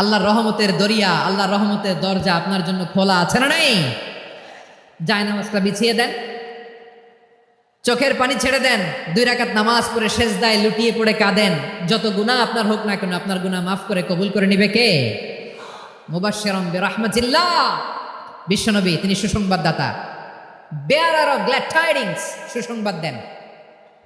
আল্লাহর রহমতের দরিয়া, আল্লাহর রহমতের দরজা আপনার জন্য খোলা আছে না নাই? যায় নামাজটা বিছিয়ে দেন। চোখের পানি ছেড়ে দেন। দুই রাকাত নামাজ পড়ে শেষ দায় লুটিয়ে পড়ে কাঁদেন। যত গুনাহ আপনার হোক না কেন, আপনার গুনাহ মাফ করে কবুল করে নিবে কে? বিরহমাতিল্লাহ। বিশ্বনবী, তিনি সুসংবাদদাতা। বেয়ারার অফ গ্ল্যাড টাইডিংস সুসংবাদ দেন।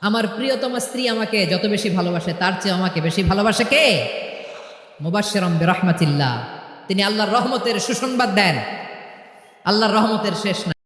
আমার প্রিয়তম স্ত্রী আমাকে যত বেশি ভালোবাসে, তার চেয়ে আমাকে বেশি ভালোবাসে কে? মুবাশশিরাম বিরহমাতিল্লাহ। তিনি আল্লাহর রহমতের সুসংবাদ দেন। আল্লাহর রহমতের শেষ না